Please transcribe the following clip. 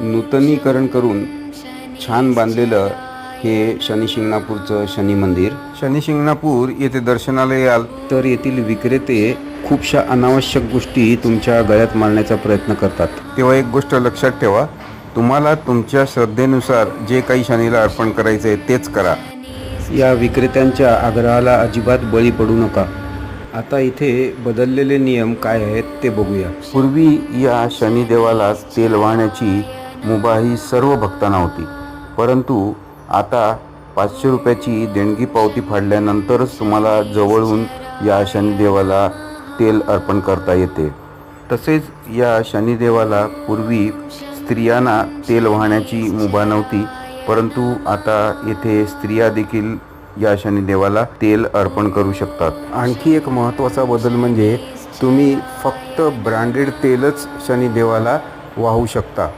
नूतनीकरण करून छान बांधलेलं हे शनी शिंगणापूरचं शनी मंदिर. शनी शिंगणापूर येथे दर्शनाला याल तर येथील विक्रेते खूपशा अनावश्यक गोष्टी तुमच्या गळ्यात मारण्याचा प्रयत्न करतात. तेव्हा एक गोष्ट लक्षात ठेवा तुम्हाला तुमच्या श्रद्धेनुसार जे काही शनीला अर्पण करायचं आहे तेच करा. या विक्रेत्यांच्या आग्रहाला अजिबात बळी पडू नका. आता इथे बदललेले नियम काय आहेत ते बघूया. पूर्वी या शनिदेवाला तेल वाहण्याची मुभा ही सर्व भक्तांना होती. परंतु आता पाचशे रुपयाची देणगी पावती फाडल्यानंतरच तुम्हाला जवळून या शनिदेवाला तेल अर्पण करता येते. तसेच या शनिदेवाला पूर्वी स्त्रियांना तेल वाहण्याची मुभा नव्हती परंतु आता येथे स्त्रिया देखील या शनिदेवाला तेल अर्पण करू शकतात. आणखी एक महत्त्वाचा बदल म्हणजे तुम्ही फक्त ब्रँडेड तेलच शनिदेवाला वाहू शकता.